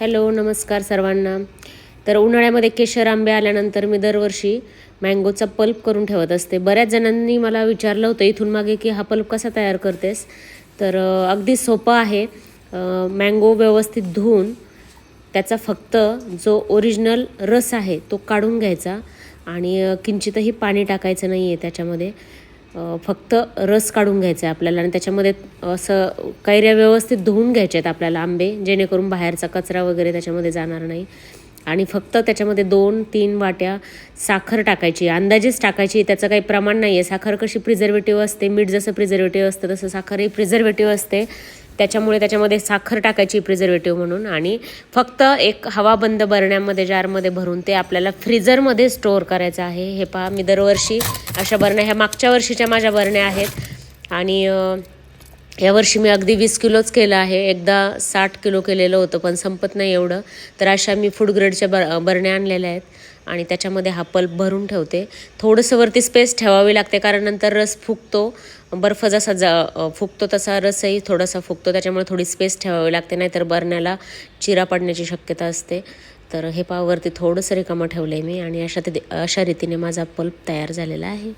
Hello नमस्कार सर्वांना. तर उन्हाळ्यामध्ये केशर आंबे आल्यानंतर मी दरवर्षी मँगोचा पल्प करून ठेवत असते. बऱ्याच जणांनी मला विचारलं होतं इथून मागे की हा पल्प कसा तयार करतेस? तर अगदी सोपं आहे. मँगो व्यवस्थित धुवून त्याचा फक्त जो ओरिजिनल रस आहे तो काढून घ्यायचा आणि किंचितही पाणी टाकायचं नाही आहे त्याच्यामध्ये. फक्त रस काढून घ्यायचा आहे आपल्याला आणि त्याच्यामध्ये असं कैऱ्या व्यवस्थित धुवून घ्यायच्या आहेत आपल्याला आंबे जेणेकरून बाहेरचा कचरा वगैरे त्याच्यामध्ये जाणार नाही. आणि फक्त त्याच्यामध्ये दोन तीन वाट्या साखर टाकायची. अंदाजेच टाकायची. त्याचं काही प्रमाण नाही आहे साखर कशी प्रिझर्वेटिव्ह असते? मीठ जसं प्रिझर्वेटिव्ह असतं तसं साखरही प्रिझर्वेटिव्ह असते. त्याच्यामुळे त्याच्यामध्ये साखर टाकायची प्रिझर्वेटिव्ह म्हणून. आणि फक्त एक हवाबंद बरण्यामध्ये जारमध्ये भरून ते आपल्याला फ्रीजरमध्ये स्टोअर करायचं आहे. हे पहा मी दरवर्षी अशा बरण्या ह्या मागच्या वर्षीच्या माझ्या बरण्या आहेत. आणि यावर्षी मी अगदी वीस किलोच केलं आहे. एकदा साठ किलो केलेलं होतं पण संपत नाही एवढं. तर अशा मी फूड ग्रेडच्या बर बरण्या आणलेल्या आहेत. आणि त्याच्यामध्ये हा पल्प भरून ठेवते. थोडंसं वरती स्पेस ठेवावी लागते कारण नंतर रस फुगतो. बर्फ जसा जा फुकतो फुगतो तसा रसही थोडासा फुगतो. त्याच्यामुळे थोडी स्पेस ठेवावी लागते नाहीतर बरण्याला चिरा पडण्याची शक्यता असते. तर हे पावरती थोडंसं रिकामं ठेवलं आहे मी. आणि अशा ते अशा रीतीने माझा पल्प तयार झालेला आहे.